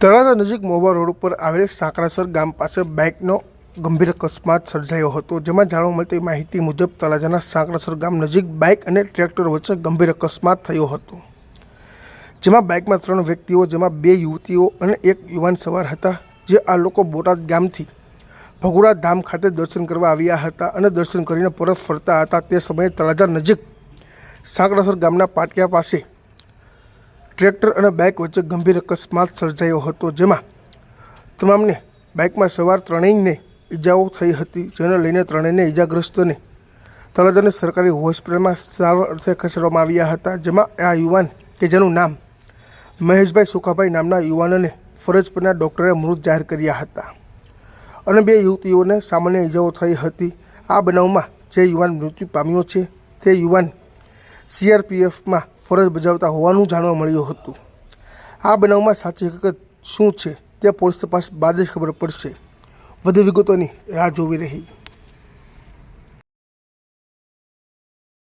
તળાજા નજીક મોવા રોડ ઉપર આવેલ સાંકળાસર ગામ પાસે બાઇકનો ગંભીર અકસ્માત સર્જાયો હતો, જેમાં જાણવા મળતી માહિતી મુજબ તળાજાના સાંકળાસર ગામ નજીક બાઇક અને ટ્રેક્ટર વચ્ચે ગંભીર અકસ્માત થયો હતો. જેમાં બાઇકમાં ત્રણ વ્યક્તિઓ, જેમાં બે યુવતીઓ અને એક યુવાન સવાર હતા, જે આ લોકો બોટાદ ગામથી ભગુડા ધામ ખાતે દર્શન કરવા આવ્યા હતા અને દર્શન કરીને પરત ફરતા હતા. તે સમયે તળાજા નજીક સાંકળાસર ગામના પાટિયા પાસે ટ્રેક્ટર અને બાઇક વચ્ચે ગંભીર અકસ્માત સર્જાયો હતો, જેમાં તમામને બાઇકમાં સવાર ત્રણેયને ઈજાઓ થઈ હતી, જેને લઈને ત્રણેયને ઈજાગ્રસ્તને તળાજાની સરકારી હોસ્પિટલમાં સારવાર અર્થે ખસેડવામાં આવ્યા હતા, જેમાં આ યુવાન કે જેનું નામ મહેશભાઈ સુખાભાઈ નામના યુવાનને ફરજ પરના ડૉક્ટરે મૃત જાહેર કર્યા હતા. અને બે યુવતીઓને સામાન્ય ઈજાઓ થઈ હતી. આ બનાવમાં જે યુવાન મૃત્યુ પામ્યો છે, તે યુવાન સીઆરપીએફમાં ફરજ બજાવતા હોવાનું જાણવા મળ્યું હતું. આ બનાવમાં સાચી હકીકત શું છે તે પોલીસ તપાસ બાદ જ ખબર પડશે. વધુ વિગતોની રાહ જોવી રહી.